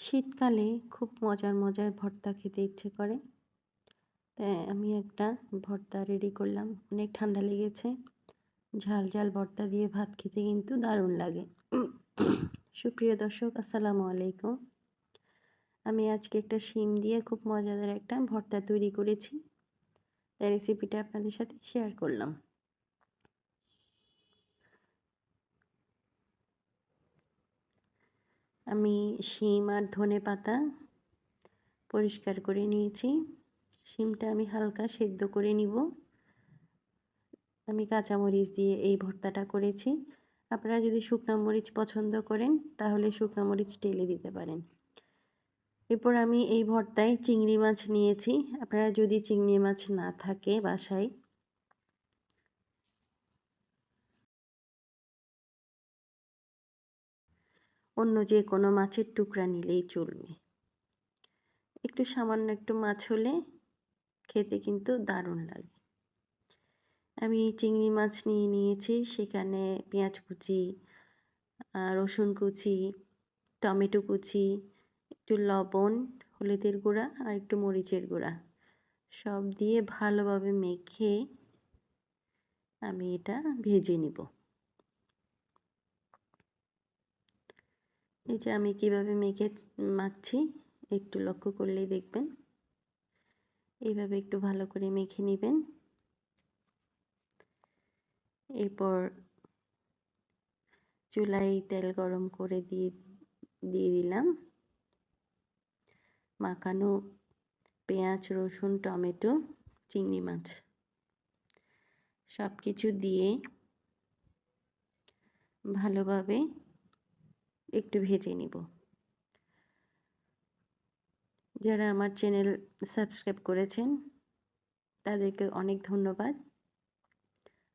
শীতকালে খুব মজার মজার ভর্তা খেতে ইচ্ছে করে। তাই আমি একটা ভর্তা রেডি করলাম। অনেক ঠান্ডা লেগেছে। ঝাল ঝাল ভর্তা দিয়ে ভাত খেতে কিন্তু দারুণ লাগে। সুপ্রিয় দর্শক, আসসালামু আলাইকুম। আমি আজকে একটা শিম দিয়ে খুব মজাদার একটা ভর্তা তৈরি করেছি। তাই রেসিপিটা আপনাদের সাথে শেয়ার করলাম। আমি শিম আর ধনে পাতা পরিষ্কার করে নিয়েছি। শিমটা আমি হালকা সেদ্ধ করে নিব। আমি কাঁচামরিচ দিয়ে এই ভর্তাটা করেছি। আপনারা যদি শুকনো মরিচ পছন্দ করেন, তাহলে শুকনো মরিচ টেলে দিতে পারেন। এরপর আমি এই ভর্তায় চিংড়ি মাছ নিয়েছি। আপনারা যদি চিংড়ি মাছ না থাকে বাসায় অন্য যে কোনো মাছের টুকরা নিলেই চলবে। একটু সামান্য একটু মাছ হলে খেতে কিন্তু দারুণ লাগে। আমি চিংড়ি মাছ নিয়ে নিয়েছি, সেখানে পেঁয়াজ কুচি রসুন কুচি, টমেটো কুচি, একটু লবণ, হলুদের গুঁড়া আর একটু মরিচের গুঁড়া। সব দিয়ে ভালোভাবে মেখে আমি এটা ভেজে নিব। এই যে আমি কীভাবে মেখে মাখছি, একটু লক্ষ্য করলেই দেখবেন। এইভাবে একটু ভালো করে মেখে নেবেন। এরপর চুলায় তেল গরম করে দিয়ে দিয়ে দিলাম। মাখানো পেঁয়াজ, রসুন, টমেটো, চিংড়ি মাছ সব কিছু দিয়ে ভালোভাবে একটু ভেজে নিব। যারা আমার চ্যানেল সাবস্ক্রাইব করেছেন, তাদেরকে অনেক ধন্যবাদ।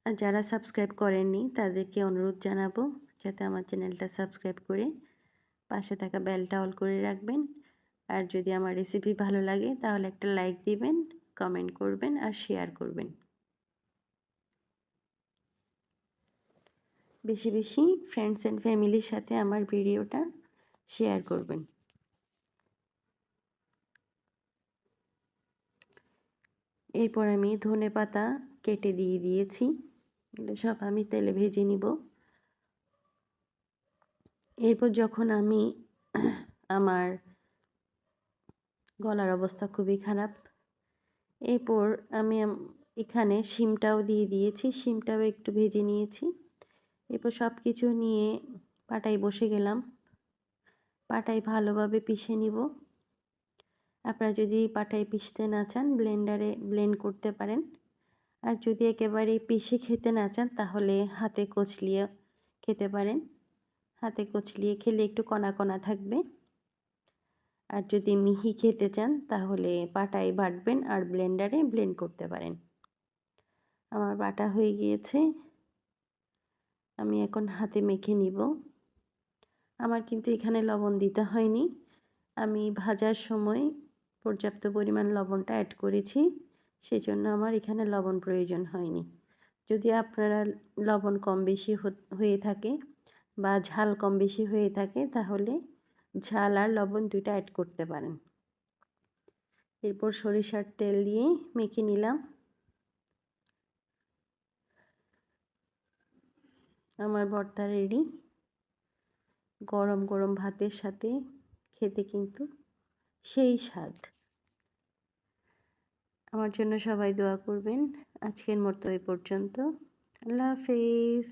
আর যারা সাবস্ক্রাইব করেননি, তাদেরকে অনুরোধ জানাব যাতে আমার চ্যানেলটা সাবস্ক্রাইব করে পাশে থাকা বেলটা অল করে রাখবেন। আর যদি আমার রেসিপি ভালো লাগে, তাহলে একটা লাইক দিবেন, কমেন্ট করবেন আর শেয়ার করবেন। বেশি বেশি ফ্রেন্ডস অ্যান্ড ফ্যামিলির সাথে আমার ভিডিওটা শেয়ার করবেন। এরপর আমি ধনে পাতা কেটে দিয়ে দিয়েছি। এগুলো সব আমি তেলে ভেজে নিব। এরপর যখন আমি আমার গলার অবস্থা খুবই খারাপ, এরপর আমি এখানে শিমটাও দিয়ে দিয়েছি। শিমটাও একটু ভেজে নিয়েছি। এরপর সব কিছু নিয়ে পাটায় বসে গেলাম। পাটায় ভালোভাবে পিষে নিব। আপনারা যদি পাটায় পিষতে না চান ব্লেন্ডারে ব্লেন্ড করতে পারেন। আর যদি একেবারে পিষে খেতে না চান, তাহলে হাতে কচলিয়ে খেতে পারেন। হাতে কচলিয়ে খেলে একটু কণা কণা থাকবে। আর যদি মিহি খেতে চান, তাহলে পাটায় বাটবেন আর ব্লেন্ডারে ব্লেন্ড করতে পারেন। আমার বাটা হয়ে গিয়েছে। আমি এখন হাতে মেখে নিব। আমার কিন্তু এখানে লবণ দিতে হয়নি। আমি ভাজার সময় পর্যাপ্ত পরিমাণ লবণটা অ্যাড করেছি, সেজন্য আমার এখানে লবণ প্রয়োজন হয়নি। যদি আপনারা লবণ কম বেশি হয়ে থাকে বা ঝাল কম বেশি হয়ে থাকে, তাহলে ঝাল আর লবণ দুইটা অ্যাড করতে পারেন। এরপর সরিষার তেল দিয়ে মেখে নিলাম। আমার ভর্তা রেডি গরম গরম ভাতের সাথে খেতে কিন্তু সেই স্বাদ। আমার জন্য সবাই দোয়া করবেন। আজকের মতো এ পর্যন্ত। আল্লাহ হাফেজ।